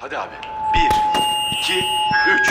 Hadi abi. Bir, iki, üç.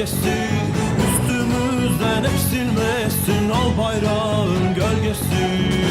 Gölgesi Üstümüzden eksilmesin al bayrağın gölgesi